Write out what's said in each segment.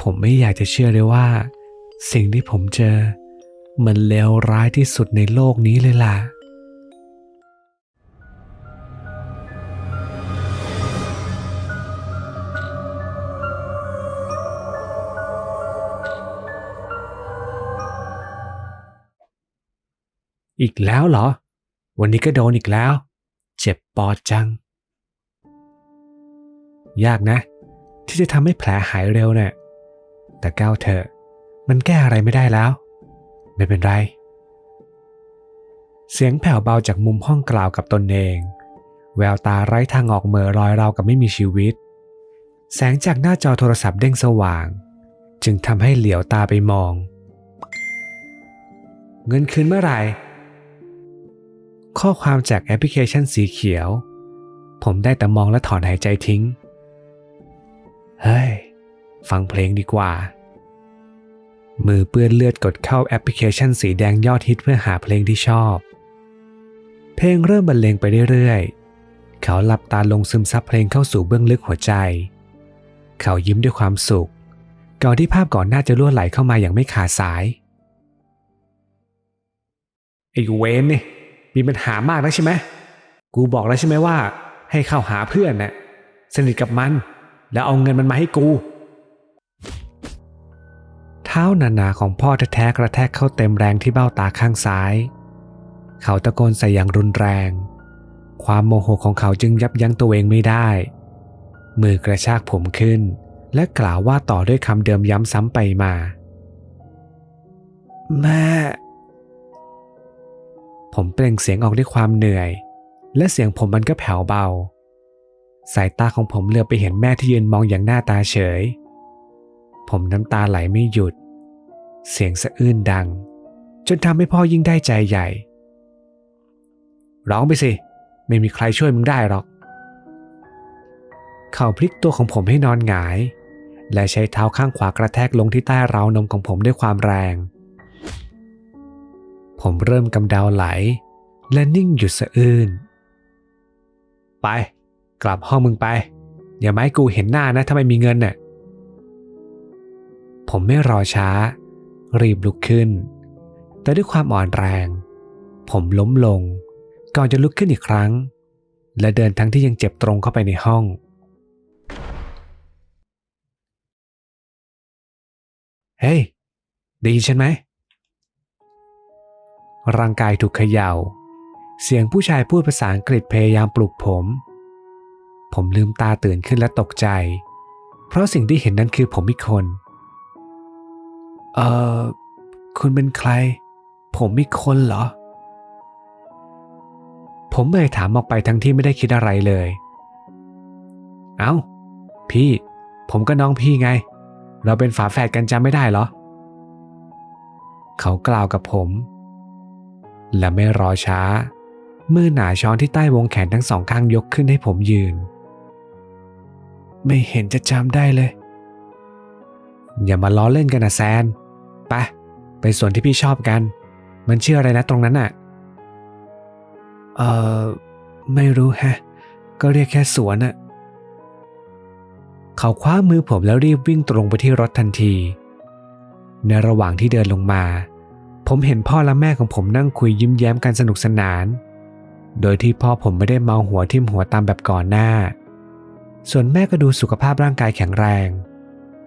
ผมไม่อยากจะเชื่อเลยว่า สิ่งที่ผมเจอ มันเลวร้ายที่สุดในโลกนี้เลยล่ะ อีกแล้วเหรอ วันนี้ก็โดนอีกแล้ว เจ็บปอดจัง ยากนะ ที่จะทำให้แผลหายเร็วเนี่ย แต่ก้าวเถอะ มันแก้อะไรไม่ได้แล้ว ไม่เป็นไร เสียงแผ่วเบาจากมุมห้องกล่าวกับตนเอง แววตาไร้ทางออกเหม่อรอยราวกับไม่มีชีวิต แสงจากหน้าจอโทรศัพท์เด้งสว่าง จึงทำให้เหลียวตาไปมอง เงินคืนเมื่อไหร่ ข้อความจากแอปพลิเคชันสีเขียว ผมได้แต่มองและถอนหายใจทิ้ง เฮ้ย ฟังเพลงดีกว่า มือเปื้อนเลือดกดเข้าแอปพลิเคชันสีแดงยอดฮิตเพื่อหาเพลงที่ชอบ เพลงเริ่มบรรเลงไปเรื่อยๆ เขาหลับตาลงซึมซับเพลงเข้าสู่เบื้องลึกหัวใจ เขายิ้มด้วยความสุข ก่อนที่ภาพก่อนหน้าจะล่วไหลเข้ามาอย่างไม่ขาดสาย ไอ้เวนนี่มีปัญหามากนะใช่ไหม กูบอกแล้วใช่ไหมว่า ให้เข้าหาเพื่อนน่ะสนิทกับมัน แล้วเอาเงินมันมาให้กู เท้าหนาๆของพ่อแท้ๆกระแทกเข้าเต็มแรงที่เบ้าตาข้างซ้าย เขาตะโกนใส่อย่างรุนแรง ความโมโหของเขาจึงยับยั้งตัวเองไม่ได้ มือกระชากผมขึ้น และกล่าวว่าต่อด้วยคำเดิมย้ำซ้ำไปมา แม่ ผมเปล่งเสียงออกด้วยความเหนื่อย และเสียงผมมันก็แผ่วเบา สายตาของผมเหลือบไปเห็นแม่ที่ยืนมองอย่างหน้าตาเฉยผมน้ำตาไหลไม่หยุด เสียงสะอื้นดัง จนทำให้พ่อยิ่งได้ใจใหญ่ ร้องไปสิ ไม่มีใครช่วยมึงได้หรอก เขาพลิกตัวของผมให้นอนหงาย และใช้เท้าข้างขวากระแทกลงที่ใต้ราวนมของผมด้วยความแรง ผมเริ่มกำเดาไหล และนิ่งหยุดสะอื้น ไป กลับห้องมึงไป อย่ามาให้กูเห็นหน้านะถ้าไม่มีเงินน่ะผมไม่รอช้า รีบลุกขึ้น แต่ด้วยความอ่อนแรง ผมล้มลง ก่อนจะลุกขึ้นอีกครั้ง และเดินทั้งที่ยังเจ็บตรงเข้าไปในห้อง เฮ้ยไดีฉันไหม ร่างกายถูกเขย่า เสียงผู้ชายพูดภาษาอังกฤษพยายามปลุกผม ผมลืมตาตื่นขึ้นและตกใจ เพราะสิ่งที่เห็นนั้นคือผมอีกคน เอ่อ คุณเป็นใคร ผมอีกคนเหรอ ผมเลยถามออกไปทั้งที่ไม่ได้คิดอะไรเลย เอา้า พี่ ผมก็น้องพี่ไง เราเป็นฝาแฝดกันจำไม่ได้เหรอ เขากล่าวกับผม และไม่รอช้า มือหนาช้อนที่ใต้วงแขนทั้งสองข้างยกขึ้นให้ผมยืน ไม่เห็นจะจำได้เลย อย่ามาล้อเล่นกันนะแซน ไป ไปส่วนที่พี่ชอบกัน มันชื่ออะไรนะตรงนั้นอะเออไม่รู้แฮะ ก็เรียกแค่สวนอะเขาคว้ามือผมแล้วรีบวิ่งตรงไปที่รถทันที ในระหว่างที่เดินลงมา ผมเห็นพ่อและแม่ของผมนั่งคุยยิ้มแย้มกันสนุกสนาน โดยที่พ่อผมไม่ได้เมาหัวทิ่มหัวตามแบบก่อนหน้า ส่วนแม่ก็ดูสุขภาพร่างกายแข็งแรง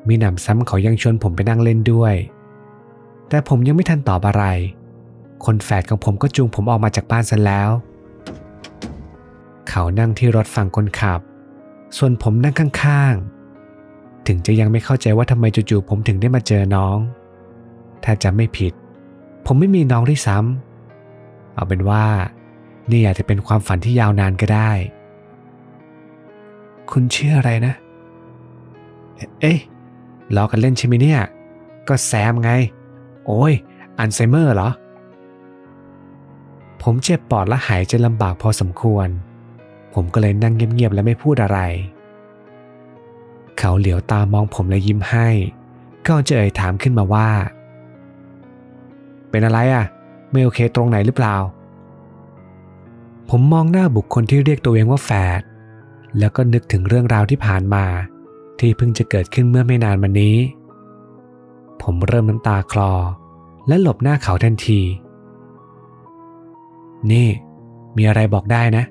มีหนำซ้ำเขายังชวนผมไปนั่งเล่นด้วย แต่ผมยังไม่ทันตอบอะไร คนแฝดของผมก็จูงผมออกมาจากบ้านซะแล้ว เขานั่งที่รถฝั่งคนขับ ส่วนผมนั่งข้างๆ ถึงจะยังไม่เข้าใจว่าทำไมจู่ๆผมถึงได้มาเจอน้อง ถ้าจำไม่ผิด ผมไม่มีน้องที่ซ้ำเอาเป็นว่านี่อาจจะเป็นความฝันที่ยาวนานก็ได้ คุณเชื่ออะไรนะ เอ๊ะ ล้อกันเล่นใช่ไหมเนี่ย ก็แซมไง โอ้ย อัลไซเมอร์เหรอ ผมเจ็บปอดและหายใจลำบากพอสมควร ผมก็เลยนั่งเงียบๆและไม่พูดอะไร เขาเหลียวตามองผมและยิ้มให้ก่อนจะเอ่ยถามขึ้นมาว่า เป็นอะไรอะ ไม่โอเคตรงไหนหรือเปล่า ผมมองหน้าบุคคลที่เรียกตัวเองว่าแฝดแล้วก็นึกถึงเรื่องราวที่ผ่านมา ที่เพิ่งจะเกิดขึ้นเมื่อไม่นานมานี้ ผมเริ่มน้ำตาคลอ และหลบหน้าเขาทันที นี่ มีอะไรบอกได้นะ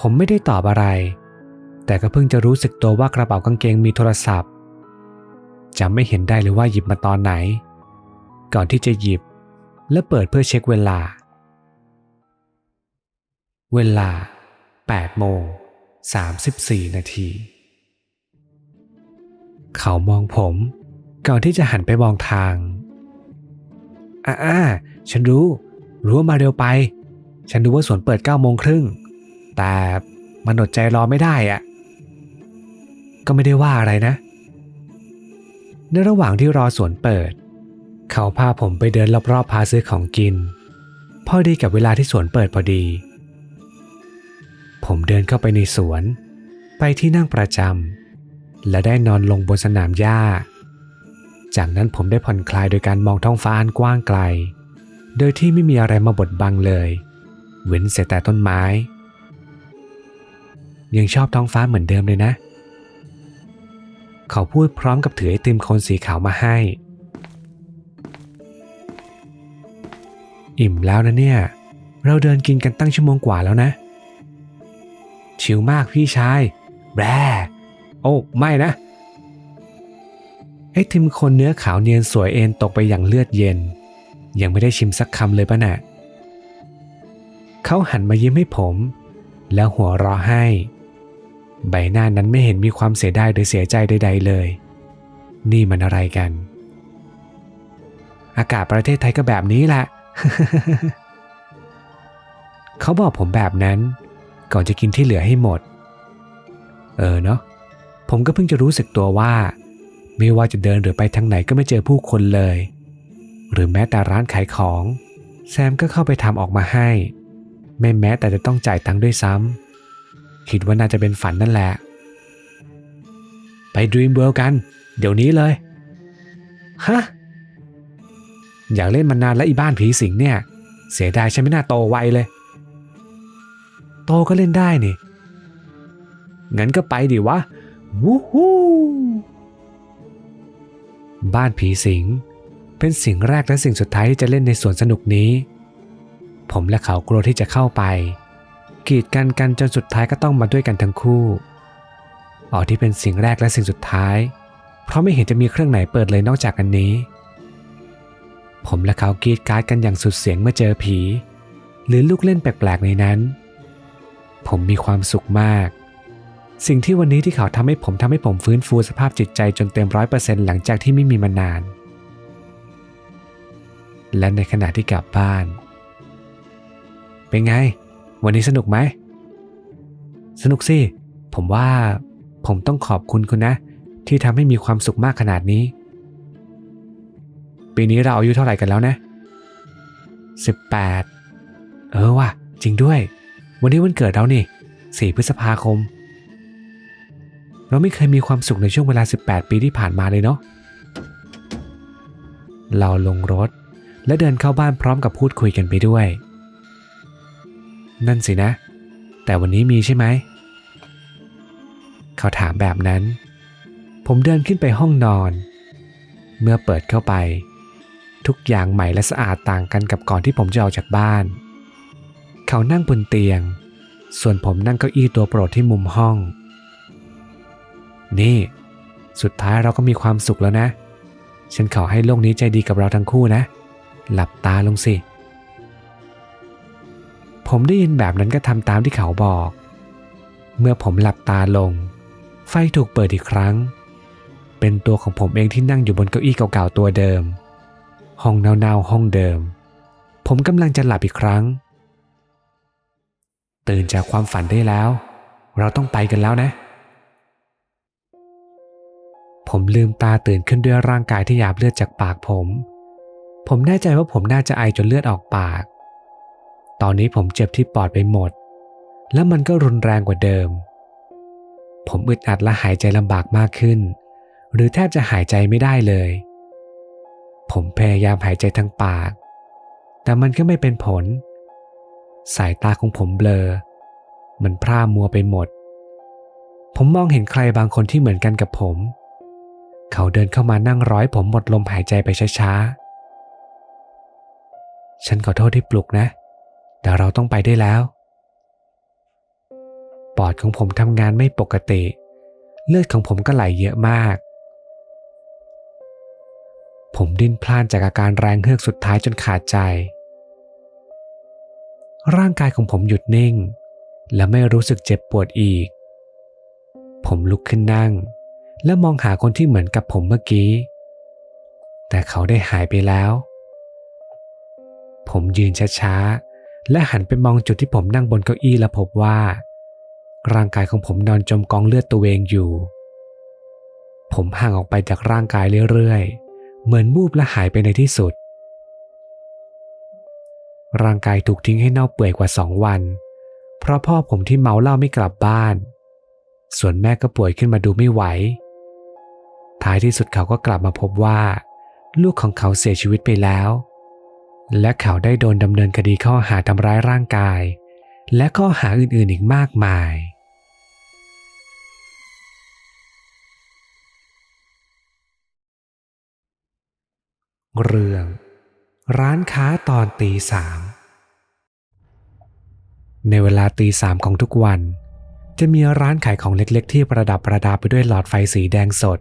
ผมไม่ได้ตอบอะไร แต่ก็เพิ่งจะรู้สึกตัวว่ากระเป๋ากางเกงมีโทรศัพท์จำไม่เห็นได้เลยว่าหยิบมาตอนไหน ก่อนที่จะหยิบและเปิดเพื่อเช็คเวลา เวลา8โมง 34 นาที เขามองผมก่อนที่จะหันไปมองทางอ่าฉันรู้ รู้ว่ามาเร็วไป ฉันรู้ว่าสวนเปิด9โมงครึ่ง แต่มันอดใจรอไม่ได้อะก็ไม่ได้ว่าอะไรนะ ในระหว่างที่รอสวนเปิด เขาพาผมไปเดินรอบๆพาซื้อของกิน พอดีกับเวลาที่สวนเปิดพอดี ผมเดินเข้าไปในสวน ไปที่นั่งประจำและได้นอนลงบนสนามหญ้า จากนั้นผมได้ผ่อนคลายโดยการมองท้องฟ้าอันกว้างไกล โดยที่ไม่มีอะไรมาบดบังเลย เว้นเสียแต่ต้นไม้ ยังชอบท้องฟ้าเหมือนเดิมเลยนะ เขาพูดพร้อมกับถือไอติมโคนสีขาวมาให้ อิ่มแล้วนะเนี่ย เราเดินกินกันตั้งชั่วโมงกว่าแล้วนะ ชิวมากพี่ชาย แบรโอ้ไม่นะ ไอติมคนเนื้อขาวเนียนสวยเอ็นตกไปอย่างเลือดเย็น ยังไม่ได้ชิมสักคำเลยปะนะ่ะเขาหันมายิ้มให้ผม แล้วหัวเราะให้ ใบหน้านั้นไม่เห็นมีความเสียดายหรือเสียใจใด ๆ เลย นี่มันอะไรกัน อากาศประเทศไทยก็แบบนี้แหละเขาบอกผมแบบนั้น ก่อนจะกินที่เหลือให้หมด เออเนาะผมก็เพิ่งจะรู้สึกตัวว่า ไม่ว่าจะเดินหรือไปทางไหนก็ไม่เจอผู้คนเลย หรือแม้แต่ร้านขายของ แซมก็เข้าไปทำออกมาให้ ไม่แม้แต่จะต้องจ่ายตังค์ด้วยซ้ำคิดว่าน่าจะเป็นฝันนั่นแหละ ไปด e ีมเ o ิ d กัน เดี๋ยวนี้เลยฮะอยากเล่นมานานแล้วอีบ้านผีสิงเนี่ย เสียดายฉันไม่น่าโตไวเลย โตก็เล่นได้นี่ งั้นก็ไปดิวะ วู้ฮู้บ้านผีสิง เป็นสิ่งแรกและสิ่งสุดท้ายที่จะเล่นในสวนสนุกนี้ ผมและเขากลัวที่จะเข้าไป กีดกันกันจนสุดท้ายก็ต้องมาด้วยกันทั้งคู่อ๋อที่เป็นสิ่งแรกและสิ่งสุดท้าย เพราะไม่เห็นจะมีเครื่องไหนเปิดเลยนอกจากอันนี้ ผมและเขากรีดการ์ดกันอย่างสุดเสียงเมื่อเจอผี หรือลูกเล่นแปลกๆในนั้น ผมมีความสุขมาก สิ่งที่วันนี้ที่เขาทำให้ผมทำให้ผมฟื้นฟูสภาพจิตใจจนเต็มร้อยเปอร์เซ็นต์หลังจากที่ไม่มีมานาน และในขณะที่กลับบ้าน เป็นไง วันนี้สนุกไหม สนุกสิ ผมว่าผมต้องขอบคุณคุณนะ ที่ทำให้มีความสุขมากขนาดนี้ ปีนี้เราอายุเท่าไหร่กันแล้วนะ 18 เออว่ะ จริงด้วย วันนี้วันเกิดเรานี่ 4 พฤษภาคม เราไม่เคยมีความสุขในช่วงเวลา 18 ปีที่ผ่านมาเลยเนาะ เราลงรถและเดินเข้าบ้านพร้อมกับพูดคุยกันไปด้วย นั่นสินะ แต่วันนี้มีใช่ไหม เขาถามแบบนั้น ผมเดินขึ้นไปห้องนอน เมื่อเปิดเข้าไป ทุกอย่างใหม่และสะอาดต่างกันกับก่อนที่ผมจะออกจากบ้าน เขานั่งบนเตียง ส่วนผมนั่งเก้าอี้ตัวโปรดที่มุมห้อง นี่ สุดท้ายเราก็มีความสุขแล้วนะ ฉันขอให้โลกนี้ใจดีกับเราทั้งคู่นะ หลับตาลงสิ ผมได้ยินแบบนั้นก็ทำตามที่เขาบอก เมื่อผมหลับตาลง ไฟถูกเปิดอีกครั้ง เป็นตัวของผมเองที่นั่งอยู่บนเก้าอี้เก่าๆตัวเดิม ห้องเน่าๆห้องเดิม ผมกำลังจะหลับอีกครั้ง ตื่นจากความฝันได้แล้ว เราต้องไปกันแล้วนะ ผมลืมตาตื่นขึ้นด้วยร่างกายที่หยาบเลือดจากปากผม ผมแน่ใจว่าผมน่าจะไอจนเลือดออกปาก ตอนนี้ผมเจ็บที่ปอดไปหมด และมันก็รุนแรงกว่าเดิม ผมอึดอัดและหายใจลำบากมากขึ้น หรือแทบจะหายใจไม่ได้เลย ผมพยายามหายใจทางปาก แต่มันก็ไม่เป็นผล สายตาของผมเบลอ มันพร่ามัวไปหมด ผมมองเห็นใครบางคนที่เหมือนกันกับผม เขาเดินเข้ามานั่งร้อยผมหมดลมหายใจไปช้าๆ ฉันขอโทษที่ปลุกนะ แต่เราต้องไปได้แล้ว ปอดของผมทำงานไม่ปกติ เลือดของผมก็ไหลเยอะมาก ผมดิ้นพล่านจากอาการแรงเฮือกสุดท้ายจนขาดใจ ร่างกายของผมหยุดนิ่ง และไม่รู้สึกเจ็บปวดอีก ผมลุกขึ้นนั่ง และมองหาคนที่เหมือนกับผมเมื่อกี้ แต่เขาได้หายไปแล้ว ผมยืนช้าๆ และหันไปมองจุดที่ผมนั่งบนเก้าอี้และพบว่า ร่างกายของผมนอนจมกองเลือดตัวเองอยู่ ผมห่างออกไปจากร่างกายเรื่อยๆ เหมือนบูบและหายไปในที่สุด ร่างกายถูกทิ้งให้เน่าเปื่อยกว่าสองวัน เพราะพ่อผมที่เมาเหล้าไม่กลับบ้าน ส่วนแม่ก็ป่วยขึ้นมาดูไม่ไหว ท้ายที่สุดเขาก็กลับมาพบว่า ลูกของเขาเสียชีวิตไปแล้ว และเขาได้โดนดำเนินคดีข้อหาทำร้ายร่างกาย และข้อหาอื่นๆอีกมากมายเรื่อง ร้านค้าตอนตีสาม ในเวลาตีสามของทุกวัน จะมีร้านขายของเล็กๆ ที่ประดับประดาไปด้วยหลอดไฟสีแดงสด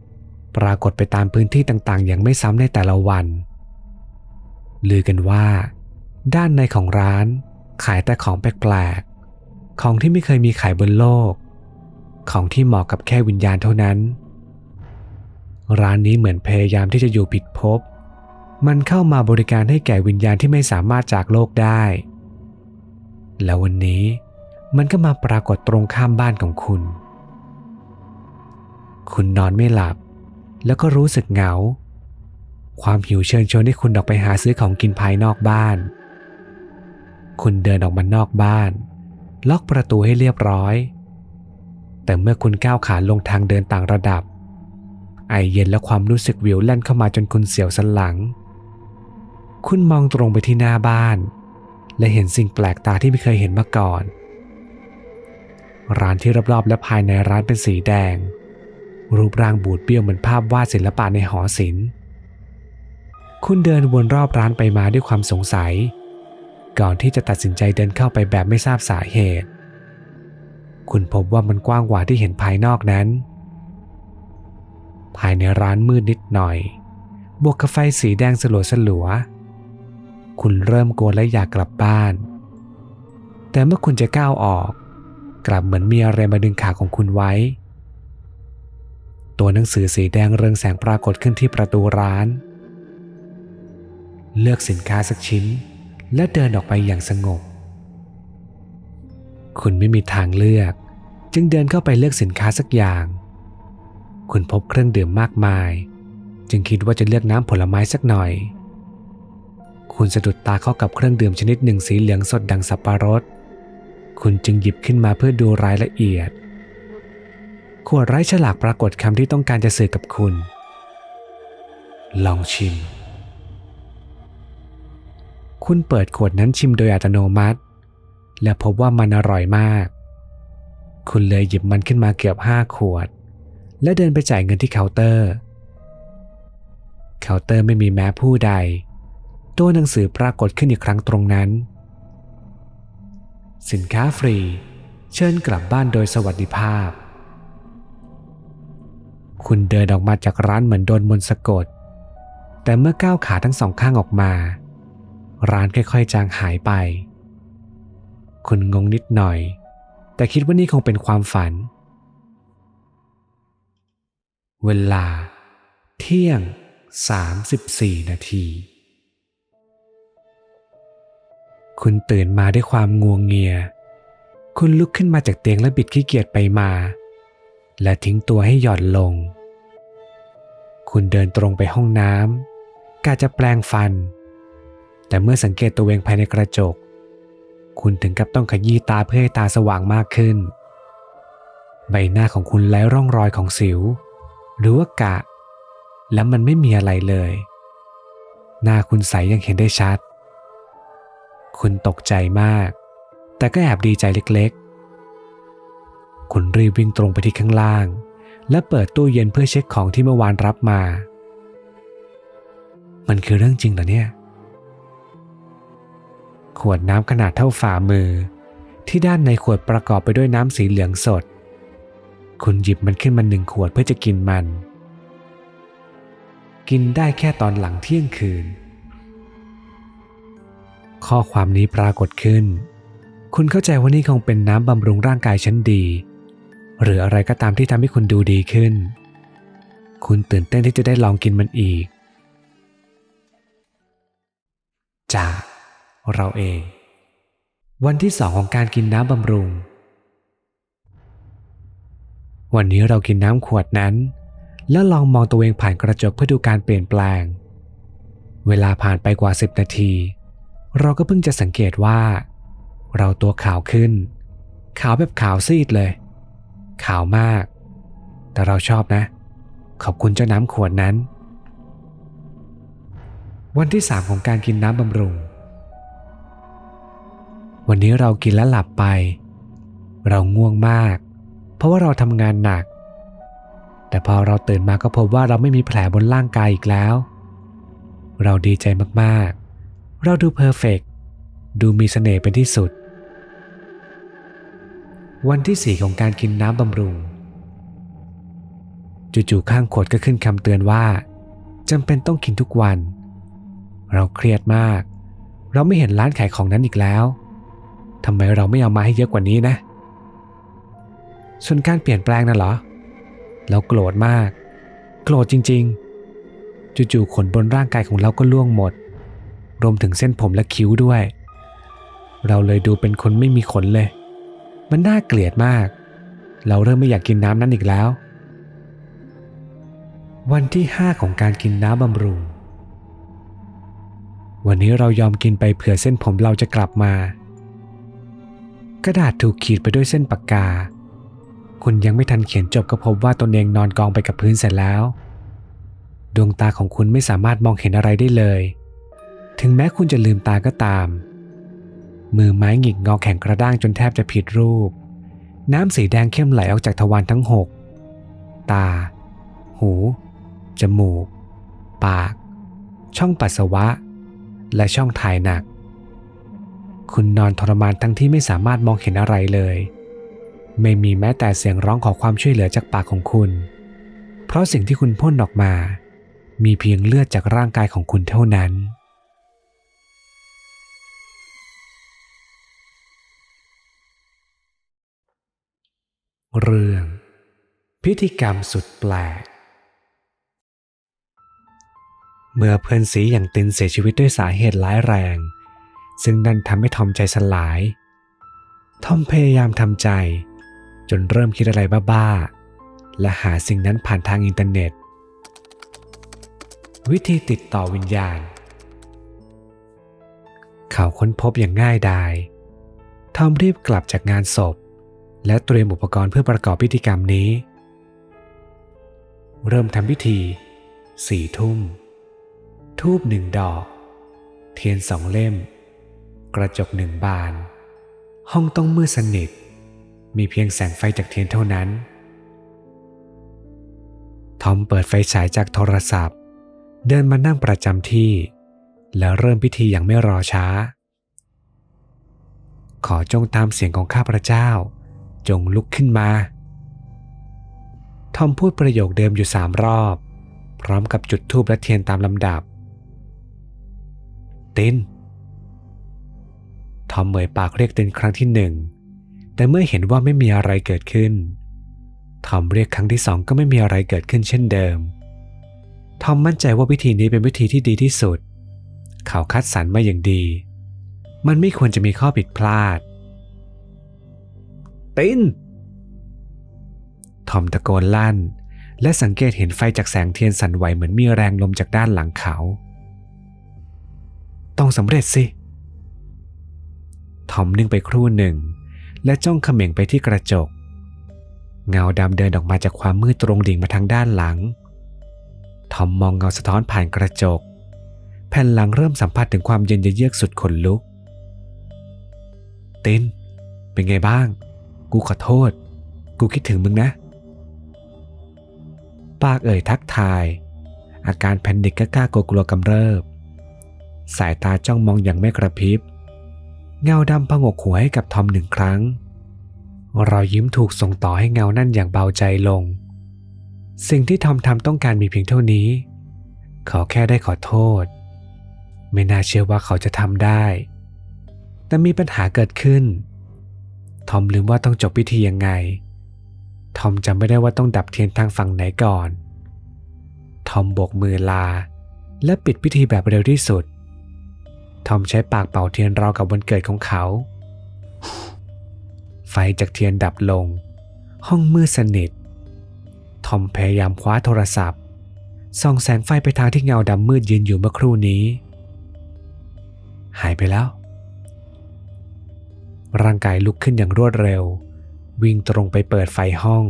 ปรากฏไปตามพื้นที่ต่างๆ อย่างไม่ซ้ำในแต่ละวัน ลือกันว่า ด้านในของร้านขายแต่ของแปลกๆ ของที่ไม่เคยมีขายบนโลก ของที่เหมาะกับแค่วิญญาณเท่านั้น ร้านนี้เหมือนพยายามที่จะอยู่ผิดภพมันเข้ามาบริการให้แก่วิญญาณที่ไม่สามารถจากโลกได้ แล้ววันนี้มันก็มาปรากฏตรงข้ามบ้านของคุณ คุณนอนไม่หลับ แล้วก็รู้สึกเหงา ความหิวเชิญชวนให้คุณออกไปหาซื้อของกินภายนอกบ้าน คุณเดินออกมานอกบ้าน ล็อกประตูให้เรียบร้อย แต่เมื่อคุณก้าวขาลงทางเดินต่างระดับ ไอเย็นและความรู้สึกวิวแล่นเข้ามาจนคุณเสียวสันหลัง คุณมองตรงไปที่หน้าบ้าน และเห็นสิ่งแปลกตาที่ไม่เคยเห็นมาก่อน ร้านที่รอบๆและภายในร้านเป็นสีแดง รูปร่างบูดเบี้ยวเหมือนภาพวาดศิลปะในหอศิลป์ คุณเดินวนรอบร้านไปมาด้วยความสงสัย ก่อนที่จะตัดสินใจเดินเข้าไปแบบไม่ทราบสาเหตุ คุณพบว่ามันกว้างกว่าที่เห็นภายนอกนั้น ภายในร้านมืดนิดหน่อย บวกกับไฟสีแดงสลัวสลัว คุณเริ่มกลัวและอยากกลับบ้าน แต่เมื่อคุณจะก้าวออก กลับเหมือนมีอะไรมาดึงขาของคุณไว้ ตัวหนังสือสีแดงเรืองแสงปรากฏขึ้นที่ประตูร้าน เลือกสินค้าสักชิ้น และเดินออกไปอย่างสงบ คุณไม่มีทางเลือก จึงเดินเข้าไปเลือกสินค้าสักอย่าง คุณพบเครื่องดื่มมากมาย จึงคิดว่าจะเลือกน้ำผลไม้สักหน่อย คุณสะดุดตาเข้ากับเครื่องดื่มชนิดหนึ่งสีเหลืองสดดังสับปะรด คุณจึงหยิบขึ้นมาเพื่อดูรายละเอียด ขวดไร้ฉลากปรากฏคำที่ต้องการจะสื่อกับคุณ ลองชิม คุณเปิดขวดนั้นชิมโดยอัตโนมัติ และพบว่ามันอร่อยมาก คุณเลยหยิบมันขึ้นมาเกือบห้าขวด และเดินไปจ่ายเงินที่เคาน์เตอร์ เคาน์เตอร์ไม่มีแม้ผู้ใด ตัวหนังสือปรากฏขึ้นอีกครั้งตรงนั้น สินค้าฟรี เชิญกลับบ้านโดยสวัสดิภาพ คุณเดินออกมาจากร้านเหมือนโดนมนต์สะกด แต่เมื่อก้าวขาทั้งสองข้างออกมา ร้านค่อยๆจางหายไป คุณงงนิดหน่อย แต่คิดว่านี่คงเป็นความฝัน เวลา เที่ยง 34 นาที คุณตื่นมาด้วยความงวงเงีย คุณลุกขึ้นมาจากเตียงและบิดขี้เกียจไปมา และทิ้งตัวให้หย่อนลง คุณเดินตรงไปห้องน้ำกะจะแปลงฟัน แต่เมื่อสังเกตตัวเองภายในกระจก คุณถึงกับต้องขยี้ตาเพื่อให้ตาสว่างมากขึ้น ใบหน้าของคุณไร้ร่องรอยของสิว หรือว่ากะ และมันไม่มีอะไรเลย หน้าคุณใสยังเห็นได้ชัด คุณตกใจมาก แต่ก็แอบดีใจเล็กๆ คุณรีบวิ่งตรงไปที่ข้างล่าง และเปิดตู้เย็นเพื่อเช็คของที่เมื่อวานรับมา มันคือเรื่องจริงเหรอเนี่ย ขวดน้ำขนาดเท่าฝ่ามือ ที่ด้านในขวดประกอบไปด้วยน้ำสีเหลืองสด คุณหยิบมันขึ้นมาหนึ่งขวดเพื่อจะกินมัน กินได้แค่ตอนหลังเที่ยงคืน ข้อความนี้ปรากฏขึ้น คุณเข้าใจว่านี่คงเป็นน้ำบำรุงร่างกายชั้นดี หรืออะไรก็ตามที่ทำให้คุณดูดีขึ้น คุณตื่นเต้นที่จะได้ลองกินมันอีก จากเราเอง วันที่สองของการกินน้ำบำรุง วันนี้เรากินน้ำขวดนั้น แล้วลองมองตัวเองผ่านกระจกเพื่อดูการเปลี่ยนแปลง เวลาผ่านไปกว่า 10 นาที เราก็เพิ่งจะสังเกตว่า เราตัวขาวขึ้น ขาวแบบขาวซีดเลย ขาวมาก แต่เราชอบนะ ขอบคุณเจ้าน้ำขวดนั้น วันที่สามของการกินน้ำบำรุง วันนี้เรากินและหลับไป เราง่วงมาก เพราะว่าเราทำงานหนัก แต่พอเราตื่นมาก็พบว่าเราไม่มีแผลบนร่างกายอีกแล้ว เราดีใจมากๆ เราดูเพอร์เฟกดูมีเสน่ห์เป็นที่สุด วันที่สี่ของการกินน้ำบำรุง จู่ๆข้างขวดก็ขึ้นคำเตือนว่าจำเป็นต้องกินทุกวัน เราเครียดมาก เราไม่เห็นร้านขายของนั้นอีกแล้วทำไมเราไม่เอามาให้เยอะกว่านี้นะ ส่วนการเปลี่ยนแปลงน่ะเหรอ เราโกรธมาก โกรธจริง ๆ จู่ๆขนบนร่างกายของเราก็ล่วงหมด รวมถึงเส้นผมและคิ้วด้วย เราเลยดูเป็นคนไม่มีขนเลย มันน่าเกลียดมาก เราเริ่มไม่อยากกินน้ำนั้นอีกแล้ว วันที่ 5 ของการกินน้ำบำรุง วันนี้เรายอมกินไปเผื่อเส้นผมเราจะกลับมา กระดาษถูกขีดไปด้วยเส้นปากกา คุณยังไม่ทันเขียนจบก็พบว่าตนเองนอนกองไปกับพื้นเสร็จแล้ว ดวงตาของคุณไม่สามารถมองเห็นอะไรได้เลย ถึงแม้คุณจะลืมตาก็ตาม มือไม้หงิกงอแข็งกระด้างจนแทบจะผิดรูป น้ำสีแดงเข้มไหลออกจากทวารทั้งหกตา หู จมูก ปาก ช่องปัสสาวะ และช่องถ่ายหนัก คุณนอนทรมานทั้งที่ไม่สามารถมองเห็นอะไรเลย ไม่มีแม้แต่เสียงร้องขอความช่วยเหลือจากปากของคุณ เพราะสิ่งที่คุณพ่นออกมา มีเพียงเลือดจากร่างกายของคุณเท่านั้น เรื่อง พิธีกรรมสุดแปลก เมื่อเพื่อนสีอย่างตินเสียชีวิตด้วยสาเหตุร้ายแรง ซึ่งนั่นทำให้ทอมใจสลาย ทอมพยายามทำใจ จนเริ่มคิดอะไรบ้าๆ และหาสิ่งนั้นผ่านทางอินเทอร์เน็ต วิธีติดต่อวิญญาณ เขาค้นพบอย่างง่ายดาย ทอมรีบกลับจากงานศพ และเตรียมอุปกรณ์เพื่อประกอบพิธีกรรมนี้ เริ่มทำพิธีสี่ทุ่ม ทูบหนึ่งดอก เทียนสองเล่ม กระจกหนึ่งบาน ห้องต้องมืดสนิท มีเพียงแสงไฟจากเทียนเท่านั้น ทอมเปิดไฟฉายจากโทรศัพท์ เดินมานั่งประจำที่ แล้วเริ่มพิธีอย่างไม่รอช้า ขอจงตามเสียงของข้าพระเจ้า จงลุกขึ้นมา ทอมพูดประโยคเดิมอยู่สามรอบ พร้อมกับจุดธูปและเทียนตามลำดับ ติน ทอมเหมยปากเรียกตินครั้งที่หนึ่ง แต่เมื่อเห็นว่าไม่มีอะไรเกิดขึ้น ทอมเรียกครั้งที่สองก็ไม่มีอะไรเกิดขึ้นเช่นเดิม ทอมมั่นใจว่าวิธีนี้เป็นวิธีที่ดีที่สุด เขาคัดสรรมาอย่างดี มันไม่ควรจะมีข้อผิดพลาด ตินทอมตะโกนลั่น และสังเกตเห็นไฟจากแสงเทียนสั่นไหวเหมือนมีแรงลมจากด้านหลังเขา ต้องสำเร็จสิ ทอมนิ่งไปครู่หนึ่ง และจ้องเขม่งไปที่กระจก เงาดำเดินออกมาจากความมืดตรงดิ่งมาทางด้านหลัง ทอมมองเงาสะท้อนผ่านกระจก แผ่นหลังเริ่มสัมผัสถึงความเย็นเยือกสุดขนลุก ตินเป็นไงบ้าง กูขอโทษ กูคิดถึงมึงนะ ปากเอ่ยทักทาย อาการแพนิก็กล้ากลัวกลัวกำเริบ สายตาจ้องมองอย่างไม่กระพริบ เงาดำผงกหัวให้กับทอมหนึ่งครั้ง รอยยิ้มถูกส่งต่อให้เงานั่นอย่างเบาใจลง สิ่งที่ทอมทำต้องการมีเพียงเท่านี้ เขาแค่ได้ขอโทษ ไม่น่าเชื่อว่าเขาจะทำได้ แต่มีปัญหาเกิดขึ้น ทอมลืมว่าต้องจบพิธียังไง ทอมจำไม่ได้ว่าต้องดับเทียนทางฝั่งไหนก่อน ทอมโบกมือลา และปิดพิธีแบบเร็วที่สุด ทอมใช้ปากเป่าเทียนราวกับวันเกิดของเขา ไฟจากเทียนดับลง ห้องมืดสนิท ทอมพยายามคว้าโทรศัพท์ ส่องแสงไฟไปทางที่เงาดำมืดยืนอยู่เมื่อครู่นี้ หายไปแล้ว ร่างกายลุกขึ้นอย่างรวดเร็ว วิ่งตรงไปเปิดไฟห้อง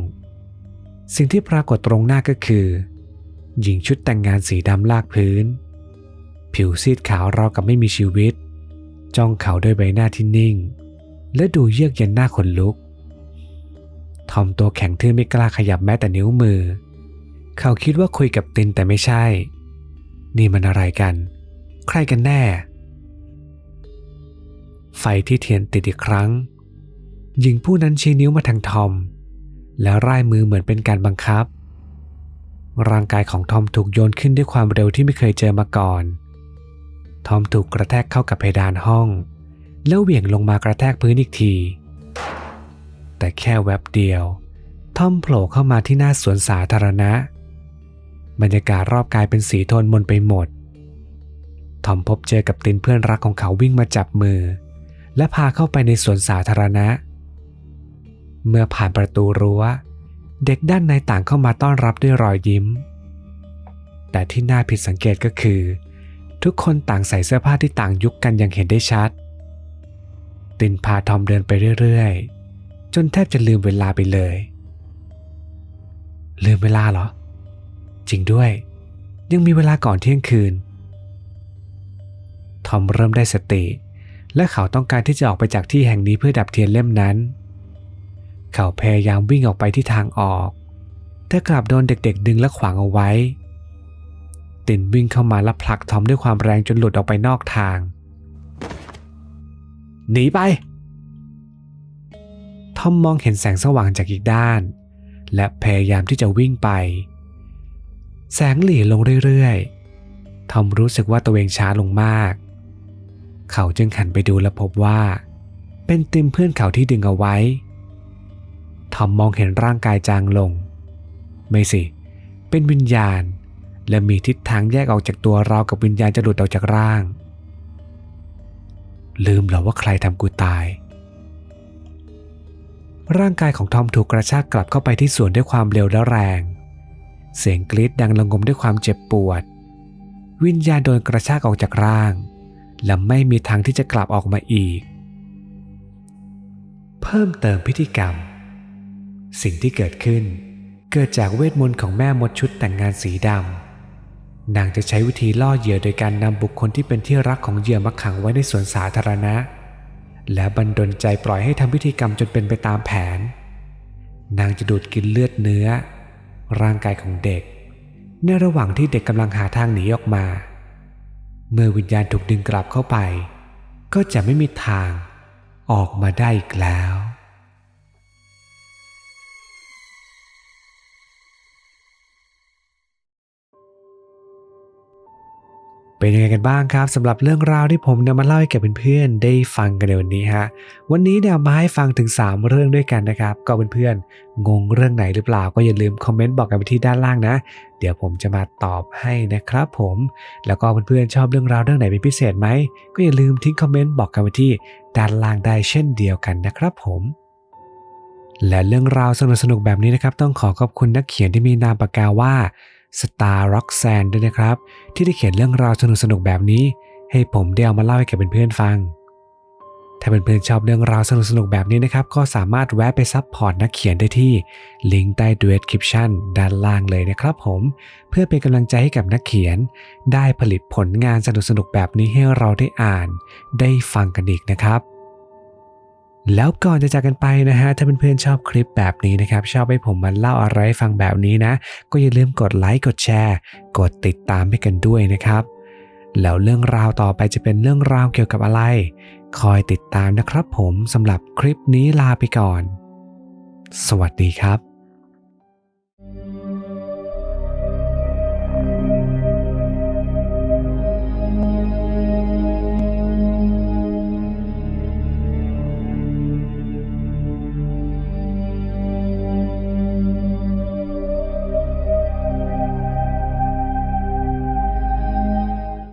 สิ่งที่ปรากฏตรงหน้าก็คือ หญิงชุดแต่งงานสีดำลากพื้น ผิวซีดขาวราวกับไม่มีชีวิต จ้องเขาด้วยใบหน้าที่นิ่ง และดูเยือกเย็นหน้าขนลุก ทอมตัวแข็งทื่อไม่กล้าขยับแม้แต่นิ้วมือ เขาคิดว่าคุยกับตินแต่ไม่ใช่ นี่มันอะไรกัน ใครกันแน่ ไฟที่เทียนติดอีกครั้ง หญิงผู้นั้นชี้นิ้วมาทางทอม แล้วร่ายมือเหมือนเป็นการบังคับ ร่างกายของทอมถูกโยนขึ้นด้วยความเร็วที่ไม่เคยเจอมาก่อน ทอมถูกกระแทกเข้ากับเพดานห้อง แล้วเหวี่ยงลงมากระแทกพื้นอีกที แต่แค่แวบเดียว ทอมโผล่เข้ามาที่หน้าสวนสาธารณะ บรรยากาศรอบกายเป็นสีโทนมนไปหมดทอมพบเจอกับตินเพื่อนรักของเขาวิ่งมาจับมือ และพาเข้าไปในสวนสาธารณะ เมื่อผ่านประตูรั้ว เด็กด้านในต่างเข้ามาต้อนรับด้วยรอยยิ้ม แต่ที่น่าผิดสังเกตก็คือ ทุกคนต่างใส่เสื้อผ้าที่ต่างยุคกันอย่างเห็นได้ชัด ตินพาทอมเดินไปเรื่อยๆ จนแทบจะลืมเวลาไปเลย ลืมเวลาเหรอ จริงด้วย ยังมีเวลาก่อนเที่ยงคืน ทอมเริ่มได้สติ และเขาต้องการที่จะออกไปจากที่แห่งนี้เพื่อดับเทียนเล่มนั้น เขาพยายามวิ่งออกไปที่ทางออก แต่กลับโดนเด็กๆ ดึงและขวางเอาไว้ ตินวิ่งเข้ามาและผลักทอมด้วยความแรงจนหลุดออกไปนอกทาง หนีไป ทอมมองเห็นแสงสว่างจากอีกด้าน และพยายามที่จะวิ่งไป แสงหลีลงเรื่อยๆ ทอมรู้สึกว่าตัวเองช้าลงมาก เขาจึงหันไปดูและพบว่า เป็นติมเพื่อนเขาที่ดึงเอาไว้ ทอมมองเห็นร่างกายจางลง ไม่สิ เป็นวิญญาณ และมีทิศทางแยกออกจากตัวเรากับวิญญาณจะหลุดออกจากร่าง ลืมเหรอว่าใครทำกูตาย ร่างกายของทอมถูกกระชากกลับเข้าไปที่สวนด้วยความเร็วและแรง เสียงกรีดดังระงมด้วยความเจ็บปวด วิญญาณโดนกระชากออกจากร่าง และไม่มีทางที่จะกลับออกมาอีก เพิ่มเติมพิธีกรรม สิ่งที่เกิดขึ้น เกิดจากเวทมนต์ของแม่มดชุดแต่งงานสีดำนางจะใช้วิธีล่อเหยื่อโดยการนำบุคคลที่เป็นที่รักของเหยื่อมาขังไว้ในสวนสาธารณะ และบันดลใจปล่อยให้ทำพิธีกรรมจนเป็นไปตามแผน นางจะดูดกินเลือดเนื้อ ร่างกายของเด็ก ในระหว่างที่เด็กกำลังหาทางหนีออกมา เมื่อวิญญาณถูกดึงกลับเข้าไป ก็จะไม่มีทางออกมาได้อีกแล้ว เป็นยังไงกันบ้างครับสำหรับเรื่องราวที่ผมนำมาเล่าให้แก่เพื่อนๆได้ฟังกันในวันนี้ฮะวันนี้เนี่ยมาให้ฟังถึง 3 เรื่องด้วยกันนะครับ ก็เพื่อนๆงงเรื่องไหนหรือเปล่าก็อย่าลืมคอมเมนต์บอกกันไปที่ด้านล่างนะ เดี๋ยวผมจะมาตอบให้นะครับ ผมแล้วก็เพื่อนๆชอบเรื่องราวเรื่องไหนเป็นพิเศษไหมก็อย่าลืมทิ้งคอมเมนต์บอกกันไปที่ด้านล่างได้เช่นเดียวกันนะครับผมและเรื่องราวสนุกๆแบบนี้นะครับ ต้องขอขอบคุณนักเขียนที่มีนามปากกาว่า Star Rock Sand ด้วยนะครับ ที่ได้เขียนเรื่องราวสนุกๆแบบนี้ ให้ผมได้เอามาเล่าให้กับเพื่อนๆฟัง ถ้าเพื่อนๆชอบเรื่องราวสนุกๆแบบนี้นะครับ ก็สามารถแวะไปซับพอร์ตนักเขียนได้ที่ลิงก์ใต้ดูเอสคริปชันด้านล่างเลยนะครับผม เพื่อเป็นกำลังใจให้กับนักเขียน ได้ผลิตผลงานสนุกๆแบบนี้ให้เราได้อ่าน ได้ฟังกันอีกนะครับ แล้วก่อนจะจากกันไปนะฮะ ถ้าเพื่อนๆชอบคลิปแบบนี้นะครับ ชอบให้ผมมาเล่าอะไรฟังแบบนี้นะ ก็อย่าลืมกดไลค์กดแชร์ กดติดตามให้กันด้วยนะครับ แล้วเรื่องราวต่อไปจะเป็นเรื่องราวเกี่ยวกับอะไร คอยติดตามนะครับผมสำหรับคลิปนี้ลาไปก่อน สวัสดีครับ